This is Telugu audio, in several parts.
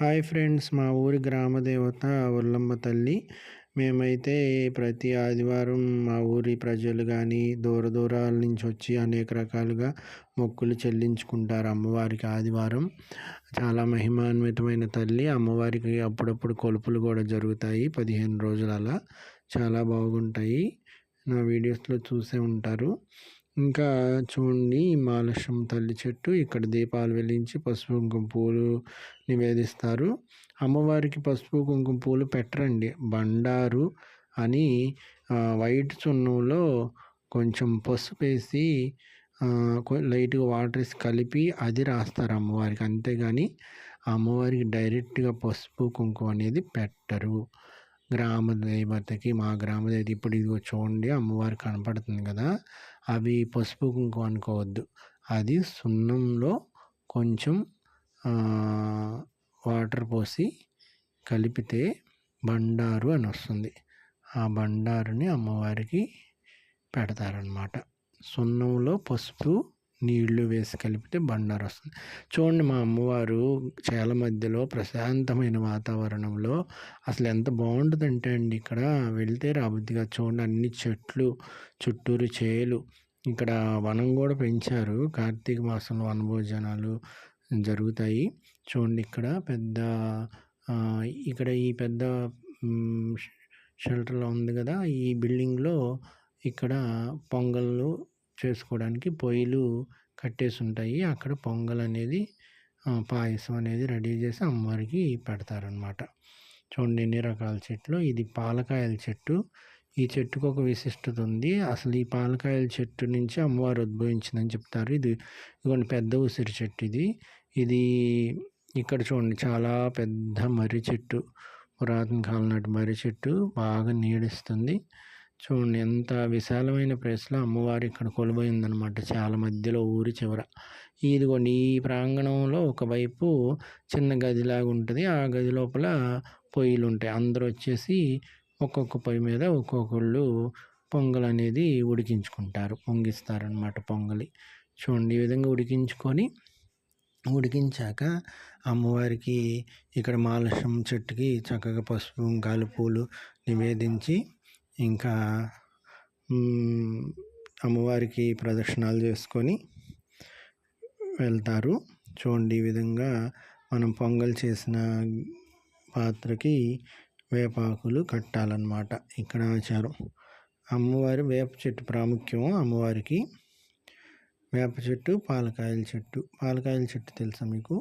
హాయ్ ఫ్రెండ్స్ మా ఊరి గ్రామ దేవత ఉల్లమ్మ తల్లి. మేమైతే ప్రతి ఆదివారం మా ఊరి ప్రజలు కానీ దూర దూరాల నుంచి వచ్చి అనేక రకాలుగా మొక్కులు చెల్లించుకుంటారు అమ్మవారికి ఆదివారం. చాలా మహిమాన్వితమైన తల్లి. అమ్మవారికి అప్పుడప్పుడు కొలుపులు కూడా జరుగుతాయి పదిహేను రోజులు అలా చాలా బాగుంటాయి. నా వీడియోస్లో చూసే ఉంటారు. ఇంకా చూడండి మాలశం తల్లి చెట్టు ఇక్కడ దీపాలు వెలిగించి పసుపు కుంకుమ పూలు నివేదిస్తారు. అమ్మవారికి పసుపు కుంకుమ పూలు పెట్టరండి. బండారు అని వైట్ చున్నంలో కొంచెం పసుపు వేసి లైట్గా వాటర్ వేసి కలిపి అది రాస్తారు అమ్మవారికి. అంతేగాని అమ్మవారికి డైరెక్ట్గా పసుపు కుంకుమ అనేది పెట్టరు. గ్రామ దేవతకి మా గ్రామ దేవత ఇప్పుడు ఇదిగో చూడండి అమ్మవారు కనపడుతుంది కదా అవి పసుపు కుంకుమ అనుకోవద్దు. అది సున్నంలో కొంచెం వాటర్ పోసి కలిపితే బండారు అని వస్తుంది. ఆ బండారుని అమ్మవారికి పెడతారనమాట సున్నంలో పసుపు నీళ్ళు వేసి కలిపితే బండారు వస్తుంది. చూడండి మా అమ్మవారు చేల మధ్యలో ప్రశాంతమైన వాతావరణంలో అసలు ఎంత బాగుంటుందంటే అండి. ఇక్కడ వెళ్తే రాబుద్దిగా చూడండి అన్ని చెట్లు చుట్టూరు చేలు. ఇక్కడ వనం కూడా పెంచారు. కార్తీక మాసంలో వనభోజనాలు జరుగుతాయి. చూడండి ఇక్కడ పెద్ద ఇక్కడ ఈ పెద్ద షెల్టర్లో ఉంది కదా ఈ బిల్డింగ్లో ఇక్కడ పొంగళ్ళు చేసుకోవడానికి పొయ్యిలు కట్టేసి ఉంటాయి అక్కడ పొంగల్ అనేది పాయసం అనేది రెడీ చేసి అమ్మవారికి పెడతారనమాట చూడండి ఎన్ని రకాల చెట్లు. ఇది పాలకాయల చెట్టు. ఈ చెట్టుకు ఒక విశిష్టత ఉంది. అసలు ఈ పాలకాయల చెట్టు నుంచి అమ్మవారు ఉద్భవించిందని చెప్తారు. ఇది ఇదిగోండి పెద్ద ఉసిరి చెట్టు ఇది. ఇది ఇక్కడ చూడండి చాలా పెద్ద మర్రి చెట్టు. పురాతన కాలం నాటి మర్రి చెట్టు. బాగా నీడిస్తుంది. చూడండి ఎంత విశాలమైన ప్లేస్లో అమ్మవారు ఇక్కడ కొలువైందనమాట చాలా మధ్యలో ఊరి చివర. ఇదిగోండి ఈ ప్రాంగణంలో ఒకవైపు చిన్న గదిలాగా ఉంటుంది. ఆ గది లోపల పొయ్యిలు ఉంటాయి. అందరూ వచ్చేసి ఒక్కొక్క పొయ్యి మీద ఒక్కొక్కళ్ళు పొంగల్ అనేది ఉడికించుకుంటారు. పొంగిస్తారనమాట పొంగలి. చూడండి ఈ విధంగా ఉడికించుకొని ఉడికించాక అమ్మవారికి ఇక్కడ మాలసం చెట్టుకి చక్కగా పసుపు గాలి పూలు నివేదించి ఇంకా అమ్మవారికి ప్రదక్షిణాలు చేసుకొని వెళ్తారు. చూడండి ఈ విధంగా మనం పొంగల్ చేసిన పాత్రకి వేపాకులు కట్టాలన్నమాట ఇక్కడ ఆచారం. అమ్మవారి వేప చెట్టు ప్రాముఖ్యం అమ్మవారికి. వేప చెట్టు పాలకాయల చెట్టు. పాలకాయల చెట్టు తెలుసా మీకు?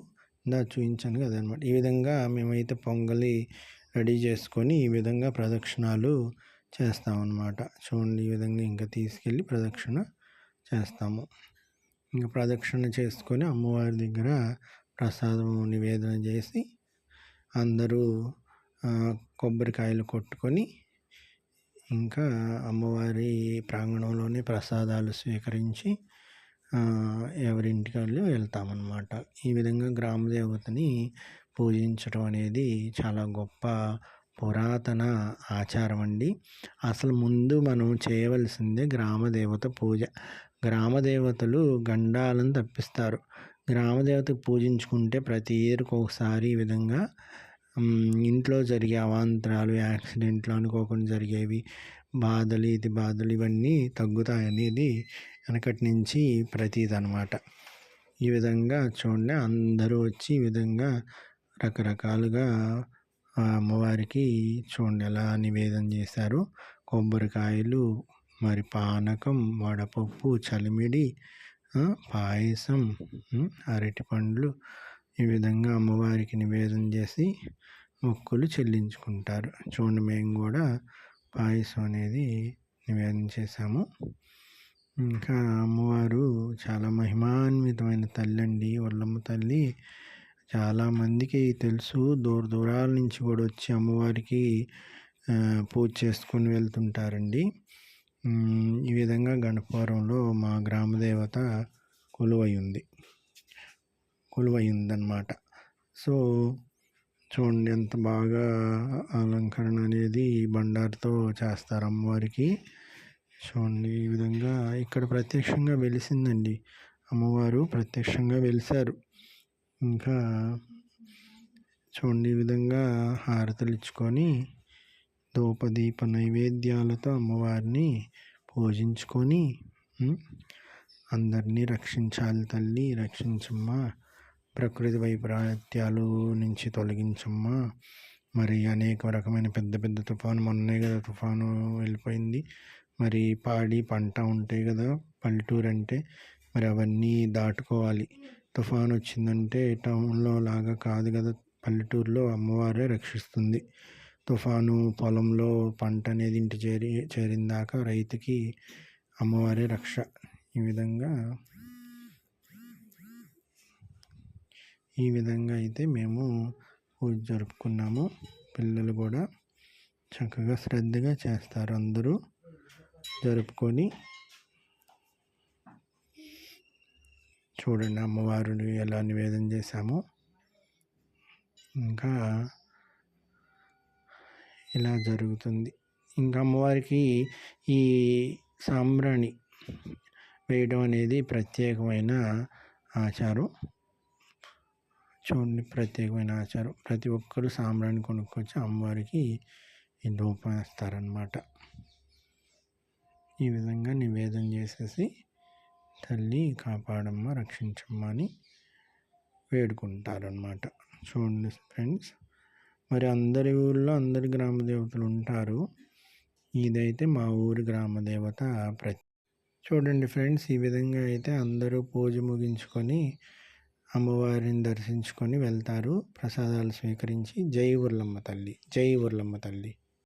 ఇందా చూపించాను కదా అనమాట ఈ విధంగా మేమైతే పొంగలి రెడీ చేసుకొని ఈ విధంగా ప్రదక్షిణాలు చేస్తామన్నమాట. చూడండి ఈ విధంగా ఇంకా తీసుకెళ్ళి ప్రదక్షిణ చేస్తాము. ఇంకా ప్రదక్షిణ చేసుకొని అమ్మవారి దగ్గర ప్రసాదం నివేదన చేసి అందరూ కొబ్బరికాయలు కొట్టుకొని ఇంకా అమ్మవారి ప్రాంగణంలోనే ప్రసాదాలు స్వీకరించి ఎవరింటికి వెళ్ళి వెళ్తామన్నమాట. ఈ విధంగా గ్రామ దేవతని పూజించడం అనేది చాలా గొప్ప పురాతన ఆచారం అండి అసలు ముందు మనం చేయవలసిందే గ్రామదేవత పూజ. గ్రామదేవతలు గండాలను తప్పిస్తారు. గ్రామదేవత పూజించుకుంటే ప్రతి ఇయర్కి ఒకసారి ఈ విధంగా ఇంట్లో జరిగే అవాంతరాలు యాక్సిడెంట్లు అనుకోకుండా జరిగేవి బాధలు ఇది బాధలు ఇవన్నీ తగ్గుతాయనేది వెనకటి నుంచి ప్రతీది అనమాట ఈ విధంగా చూడండి అందరూ వచ్చి ఈ విధంగా రకరకాలుగా అమ్మవారికి చూడండి ఎలా నివేదన చేశారు. కొబ్బరికాయలు మరి పానకం వడపప్పు చలిమిడి పాయసం అరటిపండ్లు ఈ విధంగా అమ్మవారికి నివేదన చేసి మొక్కులు చెల్లించుకుంటారు. చూడండి మేము కూడా పాయసం అనేది నివేదన చేశాము. ఇంకా అమ్మవారు చాలా మహిమాన్వితమైన తల్లి అండి వల్లమ్మ తల్లి. చాలామందికి తెలుసు. దూర దూరాల నుంచి కూడా వచ్చి అమ్మవారికి పూజ చేసుకుని వెళ్తుంటారండి. ఈ విధంగా గణపవరంలో మా గ్రామ దేవత కొలువై ఉంది. కొలువై ఉందన్నమాట. సో చూడండి ఎంత బాగా అలంకరణ అనేది బండారుతో చేస్తారు అమ్మవారికి. చూడండి ఈ విధంగా ఇక్కడ ప్రత్యక్షంగా వెలిసిందండి. అమ్మవారు ప్రత్యక్షంగా వెలిసారు ఇంకా చూడండి ఈ విధంగా హారతులు ఇచ్చుకొని ధూపదీప నైవేద్యాలతో అమ్మవారిని పూజించుకొని అందరినీ రక్షించాలి తల్లి రక్షించమ్మా. ప్రకృతి వైపరీత్యాలు నుంచి తొలగించమ్మా. మరి అనేక రకమైన పెద్ద పెద్ద తుఫాను మొన్నే కదా తుఫాను వెళ్ళిపోయింది. మరి పాడి పంట ఉంటాయి కదా పల్లెటూరు అంటే మరి అవన్నీ దాటుకోవాలి. తుఫాను వచ్చిందంటే టౌన్లో లాగా కాదు కదా పల్లెటూరులో అమ్మవారే రక్షిస్తుంది. తుఫాను పొలంలో పంట అనేది ఇంటి చేరి చేరిన దాకా రైతుకి అమ్మవారే రక్ష. ఈ విధంగా ఈ విధంగా అయితే మేము పూజ జరుపుకున్నాము. పిల్లలు కూడా చక్కగా శ్రద్ధగా చేస్తారు అందరూ జరుపుకొని. చూడండి అమ్మవారుని ఎలా నివేదన చేశాము. ఇంకా ఇలా జరుగుతుంది. ఇంకా అమ్మవారికి ఈ సాంబ్రాణి వేయడం అనేది ప్రత్యేకమైన ఆచారం. చూడండి ప్రత్యేకమైన ఆచారం. ప్రతి ఒక్కరు సాంబ్రాణి కొనుక్కొచ్చి అమ్మవారికి ఈ ధూపం వేస్తారనమాట ఈ విధంగా నివేదన చేసేసి తల్లి కాపాడమ్మ రక్షించమ్మ అని వేడుకుంటారనమాట చూడండి ఫ్రెండ్స్ మరి అందరి ఊళ్ళో అందరి గ్రామ దేవతలు ఉంటారు. ఇదైతే మా ఊరి గ్రామ దేవత ప్రతి చూడండి ఫ్రెండ్స్ ఈ విధంగా అయితే అందరూ పూజ ముగించుకొని అమ్మవారిని దర్శించుకొని వెళ్తారు. ప్రసాదాలు స్వీకరించి జై ఉర్లమ్మ తల్లి జై ఉర్లమ్మ తల్లి.